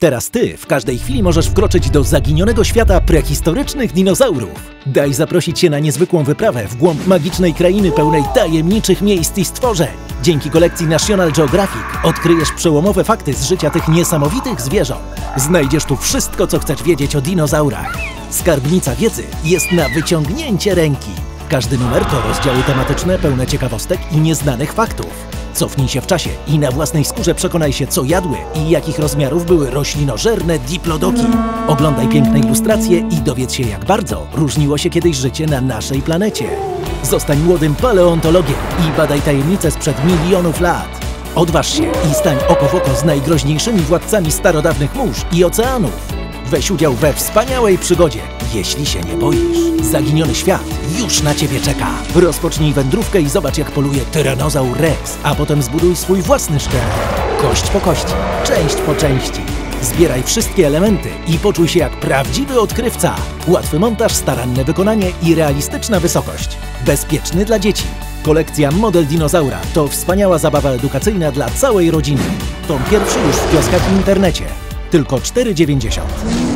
Teraz ty w każdej chwili możesz wkroczyć do zaginionego świata prehistorycznych dinozaurów. Daj zaprosić się na niezwykłą wyprawę w głąb magicznej krainy pełnej tajemniczych miejsc i stworzeń. Dzięki kolekcji National Geographic odkryjesz przełomowe fakty z życia tych niesamowitych zwierząt. Znajdziesz tu wszystko, co chcesz wiedzieć o dinozaurach. Skarbnica wiedzy jest na wyciągnięcie ręki. Każdy numer to rozdziały tematyczne pełne ciekawostek i nieznanych faktów. Cofnij się w czasie i na własnej skórze przekonaj się, co jadły i jakich rozmiarów były roślinożerne diplodoki. Oglądaj piękne ilustracje i dowiedz się, jak bardzo różniło się kiedyś życie na naszej planecie. Zostań młodym paleontologiem i badaj tajemnice sprzed milionów lat. Odważ się i stań oko w oko z najgroźniejszymi władcami starodawnych mórz i oceanów. Weź udział we wspaniałej przygodzie, jeśli się nie boisz. Zaginiony świat już na ciebie czeka. Rozpocznij wędrówkę i zobacz, jak poluje Tyrannosaur Rex, a potem zbuduj swój własny szkielet. Kość po kości, część po części. Zbieraj wszystkie elementy i poczuj się jak prawdziwy odkrywca. Łatwy montaż, staranne wykonanie i realistyczna wysokość. Bezpieczny dla dzieci. Kolekcja Model Dinozaura to wspaniała zabawa edukacyjna dla całej rodziny. Tom pierwszy już w kioskach i internecie. Tylko 4,90.